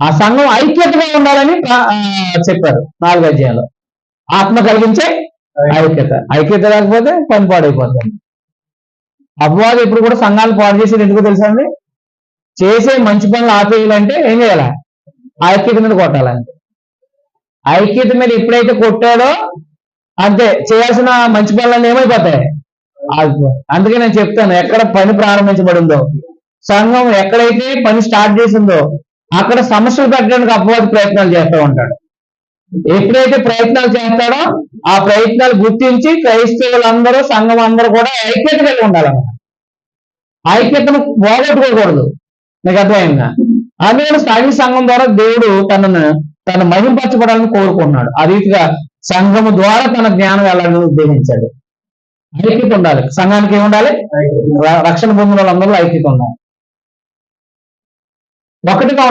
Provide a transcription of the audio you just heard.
ఆ సంఘం ఐక్యతగా ఉండాలని చెప్పారు నాలుగు అధ్యాయాలు. ఆత్మ కలిగించే ఐక్యత. ఐక్యత. లేకపోతే పని పాడైపోతుంది అపవాదం ఇప్పుడు కూడా సంఘాలు పాడు చేసేది ఎందుకో తెలుసా అండి? చేసే మంచి పనులు ఆపేయాలంటే ఏం చేయాలి? ఐక్యత మీద కొట్టాలంటే ఐక్యత మీద ఎప్పుడైతే కొట్టాడో అంతే చేయాల్సిన మంచి పనులన్నీ ఏమైపోతాయి. అందుకే నేను చెప్తాను ఎక్కడ పని ప్రారంభించబడిందో సంఘం ఎక్కడైతే పని స్టార్ట్ చేసిందో అక్కడ సమస్యలు పెట్టడానికి అపవాది ప్రయత్నాలు చేస్తూ ఉంటాడు. ఎప్పుడైతే ప్రయత్నాలు చేస్తాడో ఆ ప్రయత్నాలు గుర్తించి క్రైస్తవులందరూ సంఘం అందరూ కూడా ఐక్యత కలిగి ఉండాలన్నమాట. ఐక్యతను పోగొట్టుకోకూడదు. నీకు అర్థమైందా? అందుకని సాగి సంఘం ద్వారా దేవుడు తనను తన మహింపరచబడాలని కోరుకున్నాడు ఆ రీతిగా సంఘము ద్వారా తన జ్ఞానం వెళ్ళాలని ఉద్దేశించాడు ఐక్యత ఉండాలి. సంఘానికి ఏమి ఉండాలి. ర- రక్షణ పొందిన వాళ్ళందరూ ఐక్యత ఉండాలి. ఒకటిగా